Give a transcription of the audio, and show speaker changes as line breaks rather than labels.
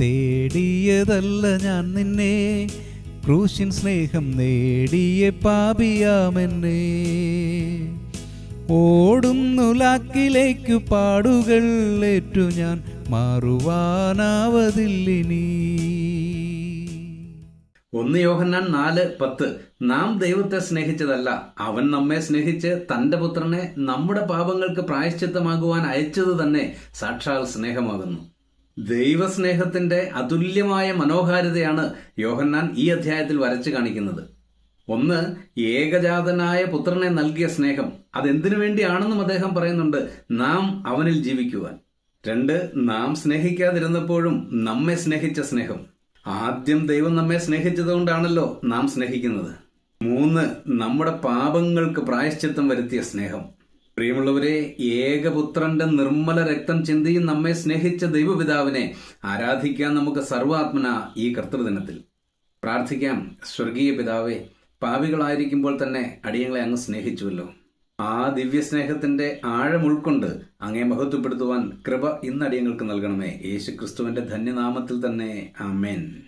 തേടിയതല്ല ഞാൻ നിന്നെ. ക്രൂശിൻ സ്നേഹം നേടിയ പാപിയാമെന്നെ ഓടുന്നു ലാക്കിലേക്കു പാടുകൾ ഏറ്റു ഞാൻ മാറുവാനാവതില്ലിനി
ഒന്ന് യോഹന്നാൻ നാല് പത്ത്. നാം ദൈവത്തെ സ്നേഹിച്ചതല്ല. അവൻ നമ്മെ സ്നേഹിച്ച് തന്റെ പുത്രനെ നമ്മുടെ പാപങ്ങൾക്ക് പ്രായശ്ചിത്തമാകുവാൻ അയച്ചത് തന്നെ സാക്ഷാൽ സ്നേഹമാകുന്നു. ദൈവസ്നേഹത്തിന്റെ അതുല്യമായ മനോഹാരിതയാണ് യോഹന്നാൻ ഈ അധ്യായത്തിൽ വരച്ചു കാണിക്കുന്നത്. ഒന്ന് ഏകജാതനായ പുത്രനെ നൽകിയ സ്നേഹം. അതെന്തിനു വേണ്ടിയാണെന്നും അദ്ദേഹം പറയുന്നുണ്ട് നാം അവനിൽ ജീവിക്കുവാൻ. രണ്ട് നാം സ്നേഹിക്കാതിരുന്നപ്പോഴും നമ്മെ സ്നേഹിച്ച സ്നേഹം. ആദ്യം ദൈവം നമ്മെ സ്നേഹിച്ചതുകൊണ്ടാണല്ലോ നാം സ്നേഹിക്കുന്നത്. മൂന്ന് നമ്മുടെ പാപങ്ങൾക്ക് പ്രായശ്ചിത്തം വരുത്തിയ സ്നേഹം. പ്രിയമുള്ളവരെ ഏകപുത്രന്റെ നിർമ്മല രക്തം ചിന്തിയും നമ്മെ സ്നേഹിച്ച ദൈവപിതാവിനെ ആരാധിക്കാൻ നമുക്ക് സർവാത്മന ഈ കർത്തൃദിനത്തിൽ. പ്രാർത്ഥിക്കാം സ്വർഗീയ പിതാവെ പാവികളായിരിക്കുമ്പോൾ തന്നെ അടിയങ്ങളെ അങ്ങ് സ്നേഹിച്ചുവല്ലോ. ആ ദിവ്യസ്നേഹത്തിന്റെ ആഴം ഉൾക്കൊണ്ട് അങ്ങേ മഹത്വപ്പെടുത്തുവാൻ കൃപ ഇന്ന് അടിയങ്ങൾക്ക് നൽകണമേ. യേശു ക്രിസ്തുവിന്റെ ധന്യനാമത്തിൽ തന്നെ ആമേൻ.